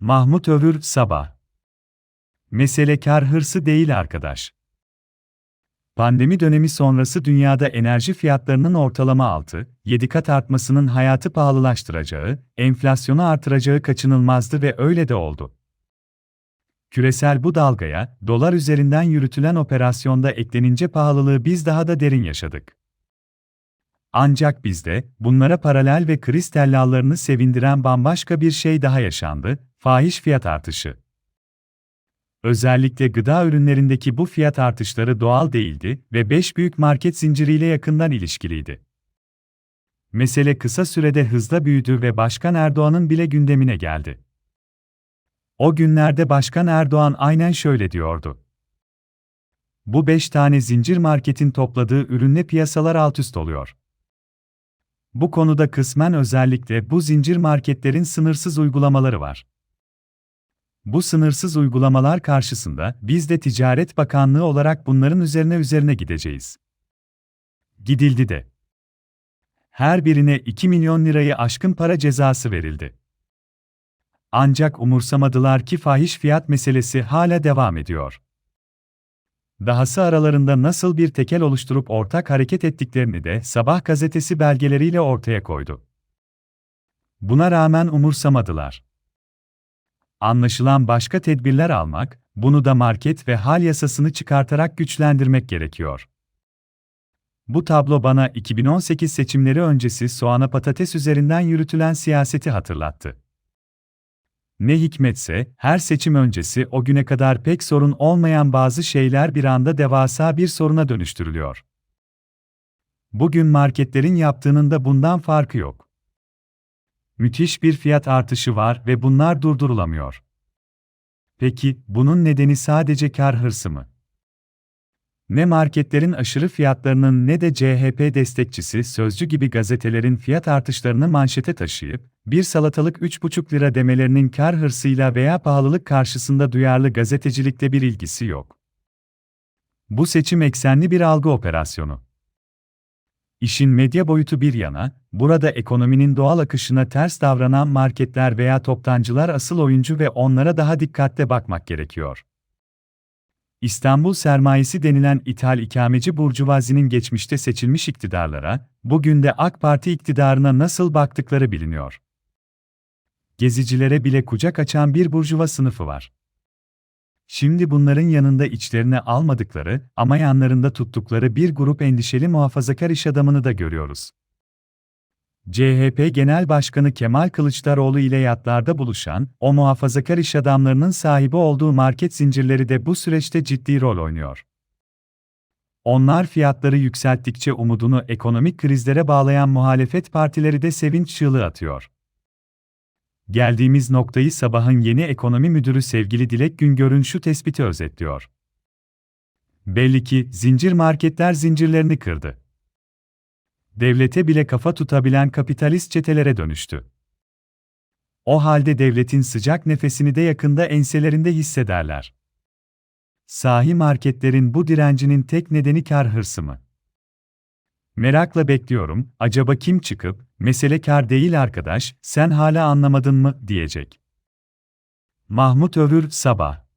Mahmut Övür Sabah Mesele kar hırsı değil arkadaş. Pandemi dönemi sonrası dünyada enerji fiyatlarının ortalama 6-7 kat artmasının hayatı pahalılaştıracağı, enflasyonu artıracağı kaçınılmazdı ve öyle de oldu. Küresel bu dalgaya, dolar üzerinden yürütülen operasyonda eklenince pahalılığı biz daha da derin yaşadık. Ancak bizde, bunlara paralel ve kriz tellallarını sevindiren bambaşka bir şey daha yaşandı, fahiş fiyat artışı. Özellikle gıda ürünlerindeki bu fiyat artışları doğal değildi ve 5 büyük market zinciriyle yakından ilişkiliydi. Mesele kısa sürede hızla büyüdü ve Başkan Erdoğan'ın bile gündemine geldi. O günlerde Başkan Erdoğan aynen şöyle diyordu. Bu 5 tane zincir marketin topladığı ürünle piyasalar alt üst oluyor. Bu konuda kısmen özellikle bu zincir marketlerin sınırsız uygulamaları var. Bu sınırsız uygulamalar karşısında biz de Ticaret Bakanlığı olarak bunların üzerine üzerine gideceğiz. Gidildi de. Her birine 2 milyon lirayı aşkın para cezası verildi. Ancak umursamadılar ki fahiş fiyat meselesi hala devam ediyor. Dahası aralarında nasıl bir tekel oluşturup ortak hareket ettiklerini de Sabah gazetesi belgeleriyle ortaya koydu. Buna rağmen umursamadılar. Anlaşılan başka tedbirler almak, bunu da market ve hal yasasını çıkartarak güçlendirmek gerekiyor. Bu tablo bana 2018 seçimleri öncesi soğana patates üzerinden yürütülen siyaseti hatırlattı. Ne hikmetse, her seçim öncesi o güne kadar pek sorun olmayan bazı şeyler bir anda devasa bir soruna dönüştürülüyor. Bugün marketlerin yaptığının da bundan farkı yok. Müthiş bir fiyat artışı var ve bunlar durdurulamıyor. Peki, bunun nedeni sadece kar hırsı mı? Ne marketlerin aşırı fiyatlarının ne de CHP destekçisi Sözcü gibi gazetelerin fiyat artışlarını manşete taşıyıp, bir salatalık 3,5 lira demelerinin kar hırsıyla veya pahalılık karşısında duyarlı gazetecilikle bir ilgisi yok. Bu seçim eksenli bir algı operasyonu. İşin medya boyutu bir yana, burada ekonominin doğal akışına ters davranan marketler veya toptancılar asıl oyuncu ve onlara daha dikkatle bakmak gerekiyor. İstanbul sermayesi denilen ithal ikameci burjuvazinin geçmişte seçilmiş iktidarlara, bugün de AK Parti iktidarına nasıl baktıkları biliniyor. Gezicilere bile kucak açan bir burjuva sınıfı var. Şimdi bunların yanında içlerine almadıkları ama yanlarında tuttukları bir grup endişeli muhafazakar iş adamını da görüyoruz. CHP Genel Başkanı Kemal Kılıçdaroğlu ile yatlarda buluşan, o muhafazakar iş adamlarının sahibi olduğu market zincirleri de bu süreçte ciddi rol oynuyor. Onlar fiyatları yükselttikçe umudunu ekonomik krizlere bağlayan muhalefet partileri de sevinç çığlığı atıyor. Geldiğimiz noktayı sabahın yeni ekonomi müdürü sevgili Dilek Güngör'ün şu tespiti özetliyor. Belli ki zincir marketler zincirlerini kırdı. Devlete bile kafa tutabilen kapitalist çetelere dönüştü. O halde devletin sıcak nefesini de yakında enselerinde hissederler. Sahi marketlerin bu direncinin tek nedeni kar hırsı mı? Merakla bekliyorum, acaba kim çıkıp, mesele kar değil arkadaş, sen hala anlamadın mı, diyecek. Mahmut Övür, Sabah